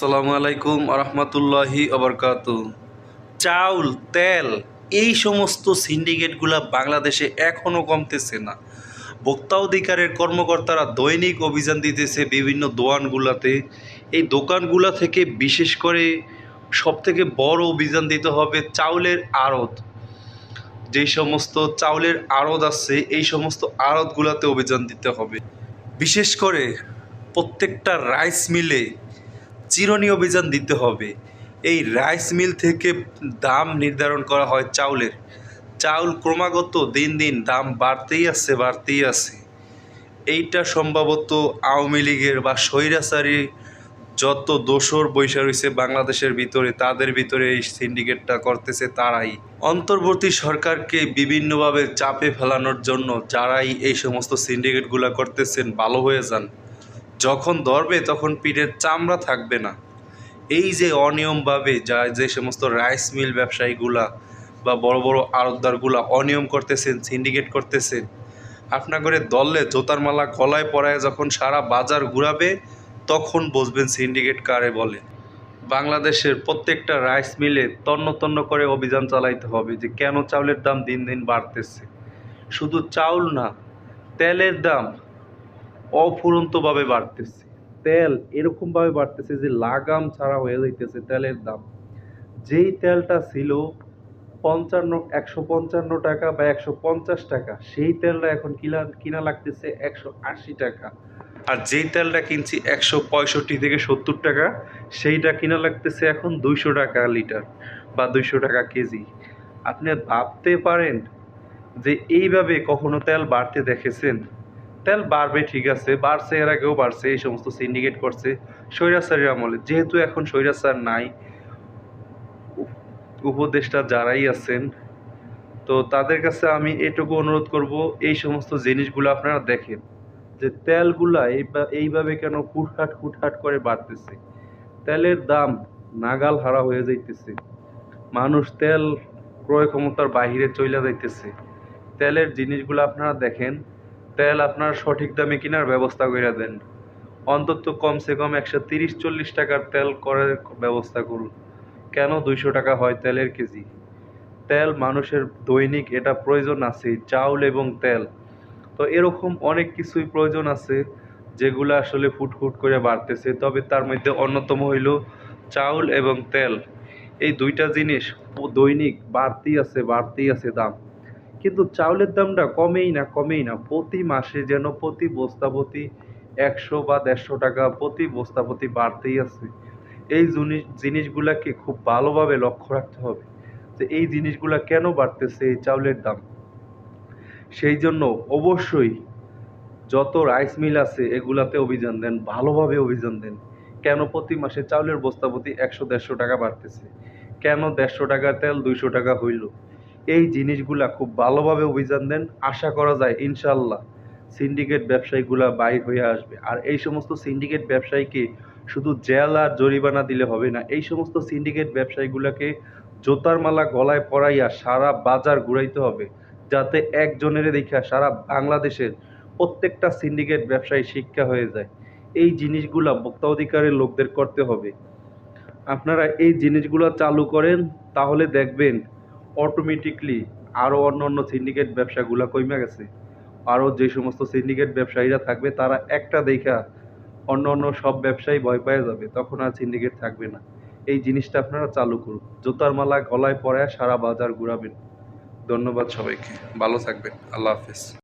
আসসালামু আলাইকুম আরহামতুল্লাহি আবরকাত চাউল, তেল, এই সমস্ত সিন্ডিকেটগুলা বাংলাদেশে এখনও কমতেছে না। ভোক্তা অধিকারের কর্মকর্তারা দৈনিক অভিযান দিতেছে বিভিন্ন দোকানগুলাতে। এই দোকানগুলা থেকে বিশেষ করে সবথেকে বড় অভিযান দিতে হবে চাউলের আড়ত। যেই সমস্ত চাউলের আড়ত আছে, এই সমস্ত আড়তগুলাতে অভিযান দিতে হবে। বিশেষ করে প্রত্যেকটা রাইস মিলে চিরনি অভিযান দিতে হবে। এই রাইস মিল থেকে দাম নির্ধারণ করা হয় চাউলের। চাউল ক্রমাগত দিন দিন দাম বাড়তেই আছে বাড়তেই আছে। এইটা সম্ভবত আওয়ামী লীগের বা স্বৈরাচারী যত দোসর বৈশা রয়েছে বাংলাদেশের ভিতরে, তাদের ভিতরে এই সিন্ডিকেটটা করতেছে তারাই। অন্তর্বর্তী সরকারকে বিভিন্নভাবে চাপে ফেলানোর জন্য যারাই এই সমস্ত সিন্ডিকেটগুলো করতেছেন, ভালো হয়ে যান। যখন ধরবে তখন পিঠের চামড়া থাকবে না। এই যে অনিয়মভাবে যা যে সমস্ত রাইস মিল ব্যবসায়ীগুলা বা বড় বড় আড়তদারগুলা অনিয়ম করতেছেন সিন্ডিকেট করতেছেন আপনার করে দললে জোতার মালা গলায় পরায় যখন সারা বাজার ঘুরাবে, তখন বসবেন সিন্ডিকেট কারে বলে। বাংলাদেশের প্রত্যেকটা রাইস মিলে তন্ন তন্ন করে অভিযান চালাইতে হবে যে কেন চাউলের দাম দিন দিন বাড়তেছে। শুধু চাউল না, তেলের দাম অফুরন্তভাবে বাড়তেছে। তেল এরকমভাবে বাড়তেছে যে লাগাম ছাড়া হয়ে যাইতেছে তেলের দাম। যেই তেলটা ছিল পঞ্চান্ন, একশো পঞ্চান্ন টাকা বা একশো পঞ্চাশ টাকা, সেই তেলটা এখন কিনা কিনা লাগতেছে একশো আশি টাকা। আর যেই তেলটা কিনছি একশো পঁয়ষট্টি থেকে সত্তর টাকা, সেইটা কিনা লাগতেছে এখন দুইশো টাকা লিটার বা দুইশো টাকা কেজি। আপনি ভাবতে পারেন যে এইভাবে কখনো তেল বাড়তে দেখেছেন? তেল বাড়বে, ঠিক আছে। বাড়ছে, এর আগেও বাড়ছে, এই সমস্ত সিন্ডিকেট করছে। স্বৈরাচারের আমলে। যেহেতু এখন স্বৈরাচার নাই, উপদেষ্টা যারাই আছেন, তো তাদের কাছে আমি এটুকু অনুরোধ করব, এই সমস্ত জিনিসগুলো আপনারা দেখেন, যে তেলগুলা এইভাবে কেন হুটহাট হুটহাট করে বাড়তেছে। তেলের দাম নাগাল হারা হয়ে যাইতেছে। মানুষ তেল ক্রয় ক্ষমতার বাহিরে চলে যাইতেছে। তেলের জিনিসগুলো আপনারা দেখেন তেল আপনার সঠিক দামে কেনার ব্যবস্থা করে দেন। অন্তত কমসে কম একশো তিরিশ চল্লিশ টাকার তেল করার ব্যবস্থা করুন। কেন দুইশো টাকা হয় তেলের কেজি? তেল মানুষের দৈনিক এটা প্রয়োজন আছে, চাউল এবং তেল। তো এরকম অনেক কিছুই প্রয়োজন আছে, যেগুলো আসলে ফুট ফুট করে বাড়তেছে, তবে তার মধ্যে অন্যতম হইল চাউল এবং তেল। এই দুইটা জিনিস দৈনিক বাড়তেই আছে বাড়তেই আছে দাম। কিন্তু চাউলের দামটা কমেই না কমেই না। প্রতি মাসে যেন প্রতি বস্তা প্রতি একশো বা দেড়শো টাকা প্রতি বস্তা প্রতি বাড়তেই আছে। এই জিনিস জিনিসগুলাকে খুব ভালোভাবে লক্ষ্য রাখতে হবে যে এই জিনিসগুলা কেন বাড়তেছে এই চাউলের দাম। সেই জন্য অবশ্যই যত রাইস মিল আছে এগুলাতে অভিযান দেন, ভালোভাবে অভিযান দেন। কেন প্রতি মাসে চাউলের বস্তা প্রতি একশো, দেড়শো টাকা বাড়তেছে? কেন দেড়শো টাকা তেল দুইশো টাকা হইল? এই জিনিসগুলা খুব ভালোভাবে অভিযান দেন। আশা করা যায় ইনশাল্লাহ সিন্ডিকেট ব্যবসায়ীগুলা বাইর হয়ে আসবে। আর এই সমস্ত সিন্ডিকেট ব্যবসায়ীকে শুধু জেল আর জরিমানা দিলে হবে না, এই সমস্ত সিন্ডিকেট ব্যবসায়ীগুলোকে জোতার মালা গলায় পরাইয়া সারা বাজার ঘুরাইতে হবে, যাতে একজনের দেখা সারা বাংলাদেশের প্রত্যেকটা সিন্ডিকেট ব্যবসায়ী শিক্ষা হয়ে যায়। এই জিনিসগুলা ভোক্তা অধিকারের লোকদের করতে হবে। আপনারা এই জিনিসগুলো চালু করেন, তাহলে দেখবেন অটোমেটিকলি আরও অন্য অন্য সিন্ডিকেট ব্যবসাগুলো কমে গেছে। আরও যে সমস্ত সিন্ডিকেট ব্যবসায়ীরা থাকবে, তারা একটা দেখা অন্য অন্য সব ব্যবসায়ী ভয় পেয়ে যাবে, তখন আর সিন্ডিকেট থাকবে না। এই জিনিসটা আপনারা চালু করুন। জুতার মালা গলায় পরে সারা বাজার ঘুরাবেন। ধন্যবাদ সবাইকে। ভালো থাকবেন। আল্লাহ হাফেজ।